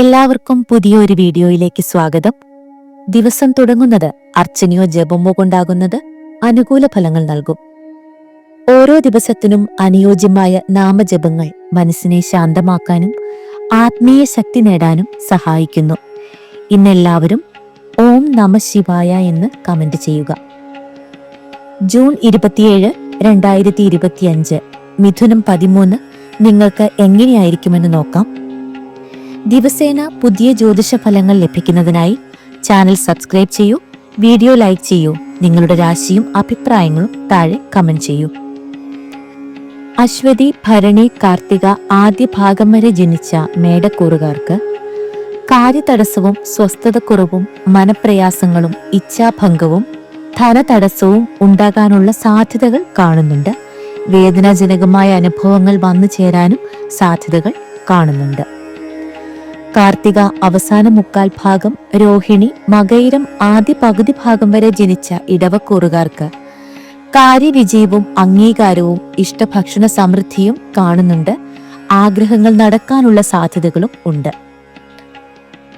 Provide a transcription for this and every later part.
എല്ലാവർക്കും പുതിയൊരു വീഡിയോയിലേക്ക് സ്വാഗതം. ദിവസം തുടങ്ങുന്നത് അർച്ചനയോ ജപമോ കൊണ്ടാകുന്നത് അനുകൂല ഫലങ്ങൾ നൽകും. ഓരോ ദിവസത്തിനും അനുയോജ്യമായ നാമജപങ്ങൾ മനസ്സിനെ ശാന്തമാക്കാനും ആത്മീയ ശക്തി നേടാനും സഹായിക്കുന്നു. ഇന്നെല്ലാവരും ഓം നമ ശിവായ എന്ന് കമന്റ് ചെയ്യുക. ജൂൺ ഇരുപത്തിയേഴ് രണ്ടായിരത്തി ഇരുപത്തിയഞ്ച് മിഥുനം പതിമൂന്ന് നിങ്ങൾക്ക് എങ്ങനെയായിരിക്കുമെന്ന് നോക്കാം. ദിവസേന പുതിയ ജ്യോതിഷ ഫലങ്ങൾ ലഭിക്കുന്നതിനായി ചാനൽ സബ്സ്ക്രൈബ് ചെയ്യൂ വീഡിയോ ലൈക്ക് ചെയ്യൂ നിങ്ങളുടെ രാശിയും അഭിപ്രായങ്ങളും താഴെ കമന്റ് ചെയ്യൂ. അശ്വതി ഭരണി കാർത്തിക ആദ്യ ഭാഗം വരെ ജനിച്ച മേടക്കൂറുകാർക്ക് കാര്യതടസ്സവും സ്വസ്ഥതക്കുറവും മനപ്രയാസങ്ങളും ഇച്ഛാഭംഗവും ധനതടസ്സവും ഉണ്ടാകാനുള്ള സാധ്യതകൾ കാണുന്നുണ്ട്. വേദനാജനകമായ അനുഭവങ്ങൾ വന്നു ചേരാനും സാധ്യതകൾ കാണുന്നുണ്ട്. കാർത്തിക അവസാന മുക്കാൽ ഭാഗം രോഹിണി മകയിരം ആദ്യ പകുതി ഭാഗം വരെ ജനിച്ച ഇടവക്കൂറുകാർക്ക് കാര്യവിജയവും അംഗീകാരവും ഇഷ്ടഭക്ഷണ സമൃദ്ധിയും കാണുന്നുണ്ട്. ആഗ്രഹങ്ങൾ നടക്കാനുള്ള സാധ്യതകളും ഉണ്ട്.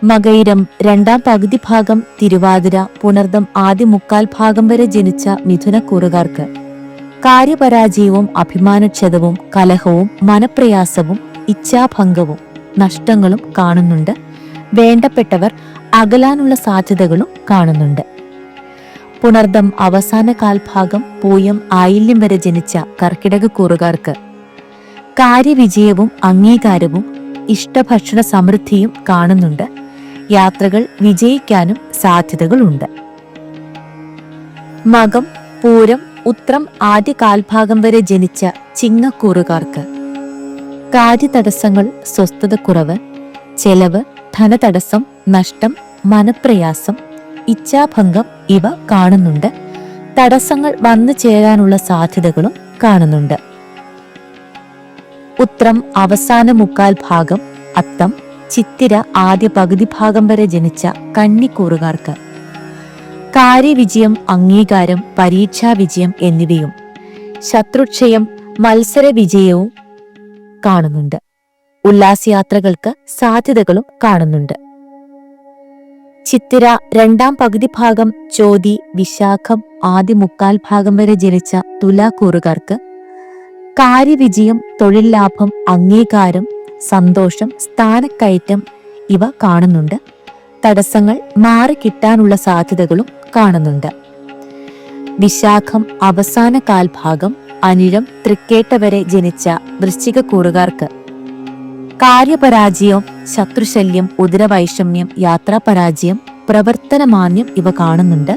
മകയിരം രണ്ടാം പകുതി ഭാഗം തിരുവാതിര പുണർദം ആദ്യ മുക്കാൽ ഭാഗം വരെ ജനിച്ച മിഥുനക്കൂറുകാർക്ക് കാര്യപരാജയവും അഭിമാനക്ഷതവും കലഹവും മനപ്രയാസവും ഇച്ഛാഭംഗവും നഷ്ടങ്ങളും കാണുന്നുണ്ട്. വേണ്ടപ്പെട്ടവർ അകലാനുള്ള സാധ്യതകളും കാണുന്നുണ്ട്. പുണർദം അവസാന കാൽഭാഗം പൂയം ആയില്യം വരെ ജനിച്ച കർക്കിടക കൂറുകാർക്ക് കാര്യവിജയവും അംഗീകാരവും ഇഷ്ടഭക്ഷണ സമൃദ്ധിയും കാണുന്നുണ്ട്. യാത്രകൾ വിജയിക്കാനും സാധ്യതകളുണ്ട്. മകം പൂരം ഉത്രം ആദ്യ കാൽഭാഗം വരെ ജനിച്ച ചിങ്ങക്കൂറുകാർക്ക് കാര്യതടസ്സങ്ങൾ സ്വസ്ഥതക്കുറവ് ചെലവ് ധനതടസ്സം നഷ്ടം മനപ്രയാസം ഇച്ഛാഭംഗം ഇവ കാണുന്നുണ്ട്. തടസ്സങ്ങൾ വന്നു ചേരാനുള്ള സാധ്യതകളും കാണുന്നുണ്ട്. ഉത്രം അവസാന മുക്കാൽ ഭാഗം അത്തം ചിത്തിര ആദ്യ പകുതി ഭാഗം വരെ ജനിച്ച കന്നിക്കൂറുകാർക്ക്. കാര്യവിജയം അംഗീകാരം പരീക്ഷാ വിജയം എന്നിവയും ശത്രുക്ഷയം മത്സര വിജയവും കാണുന്നുണ്ട്. ഉല്ലാസയാത്രകൾക്ക് സാധ്യതകളും കാണുന്നുണ്ട്. ചിത്തിര രണ്ടാം പകുതി ഭാഗം ചോതി വിശാഖം ആദ്യ മുക്കാൽ ഭാഗം വരെ ജനിച്ച തുലാക്കൂറുകാർക്ക് കാര്യവിജയം തൊഴിൽ ലാഭം അംഗീകാരം സന്തോഷം സ്ഥാനക്കയറ്റം ഇവ കാണുന്നുണ്ട്. തടസ്സങ്ങൾ മാറി കിട്ടാനുള്ള സാധ്യതകളും കാണുന്നുണ്ട്. വിശാഖം അവസാന കാൽഭാഗം അനിഴം തൃക്കേട്ട വരെ ജനിച്ച വൃശ്ചികക്കൂറുകാർക്ക് കാര്യപരാജയം ശത്രുശല്യം ഉദരവൈഷമ്യം യാത്രാപരാജയം പ്രവർത്തനമാന്യം ഇവ കാണുന്നുണ്ട്.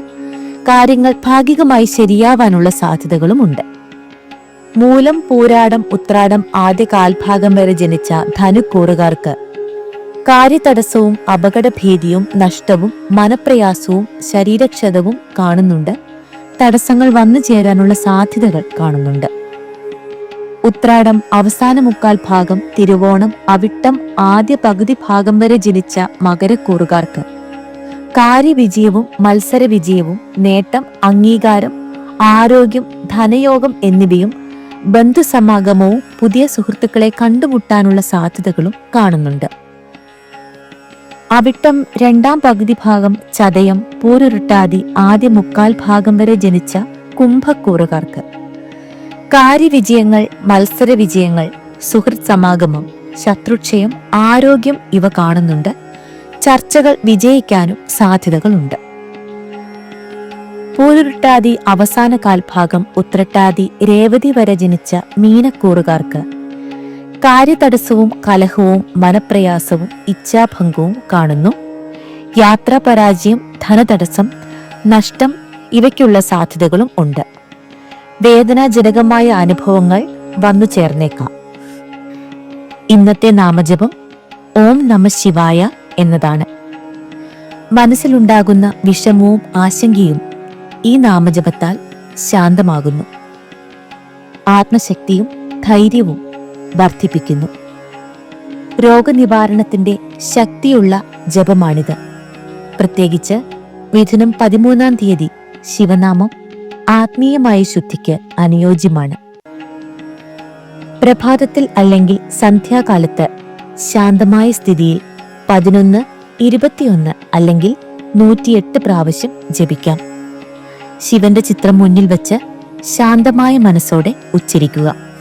കാര്യങ്ങൾ ഭാഗികമായി ശരിയാവാനുള്ള സാധ്യതകളുമുണ്ട്. മൂലം പൂരാടം ഉത്രാടം ആദ്യ കാൽഭാഗം വരെ ജനിച്ച ധനുക്കൂറുകാർക്ക് കാര്യതടസ്സവും അപകടഭീതിയും നഷ്ടവും മനപ്രയാസവും ശരീരക്ഷതവും കാണുന്നുണ്ട്. തടസ്സങ്ങൾ വന്നു ചേരാനുള്ള സാധ്യതകൾ കാണുന്നുണ്ട്. ഉത്രാടം അവസാന മുക്കാൽ ഭാഗം തിരുവോണം അവിട്ടം ആദ്യ പകുതി ഭാഗം വരെ ജനിച്ച മകരക്കൂറുകാർക്ക്. കാര്യവിജയവും മത്സര വിജയവും നേട്ടം അംഗീകാരം ആരോഗ്യം ധനയോഗം എന്നിവയും ബന്ധുസമാഗമവും പുതിയ സുഹൃത്തുക്കളെ കണ്ടുമുട്ടാനുള്ള സാധ്യതകളും കാണുന്നുണ്ട്. അവിട്ടം രണ്ടാം പകുതി ഭാഗം ചതയം പൂരുരുട്ടാതി ആദ്യ മുക്കാൽ ഭാഗം വരെ ജനിച്ച കുംഭക്കൂറുകാർക്ക്. കാര്യവിജയങ്ങൾ മത്സര വിജയങ്ങൾ സുഹൃത് സമാഗമം ശത്രുക്ഷയം ആരോഗ്യം ഇവ കാണുന്നുണ്ട്. ചർച്ചകൾ വിജയിക്കാനും സാധ്യതകളുണ്ട്. പൂരുരുട്ടാതി അവസാന കാൽഭാഗം ഉത്രട്ടാതി രേവതി വരെ ജനിച്ച മീനക്കൂറുകാർക്ക് കാര്യതടസ്സവും കലഹവും മനപ്രയാസവും ഇച്ഛാഭംഗവും കാണുന്നു. യാത്രാപരാജയം ധനതടസ്സം നഷ്ടം ഇവയ്ക്കുള്ള സാധ്യതകളും ഉണ്ട്. വേദനാജനകമായ അനുഭവങ്ങൾ വന്നു ചേർന്നേക്കാം. ഇന്നത്തെ നാമജപം ഓം നമ ശിവായ എന്നതാണ്. മനസ്സിലുണ്ടാകുന്ന വിഷമവും ആശങ്കയും ഈ നാമജപത്താൽ ശാന്തമാകുന്നു. ആത്മശക്തിയും ധൈര്യവും വർദ്ധിപ്പിക്കുന്നു. രോഗനിവാരണത്തിന്റെ ശക്തിയുള്ള ജപമാണിത്. പ്രത്യേകിച്ച് മിഥുനം പതിമൂന്നാം തീയതി ശിവനാമം ആത്മീയമായ ശുദ്ധിക്ക് അനുയോജ്യമാണ്. പ്രഭാതത്തിൽ അല്ലെങ്കിൽ സന്ധ്യാകാലത്ത് ശാന്തമായ സ്ഥിതിയിൽ പതിനൊന്ന് ഇരുപത്തിയൊന്ന് അല്ലെങ്കിൽ നൂറ്റിയെട്ട് പ്രാവശ്യം ജപിക്കാം. ശിവന്റെ ചിത്രം മുന്നിൽ വച്ച് ശാന്തമായ മനസ്സോടെ ഉച്ചരിക്കുക.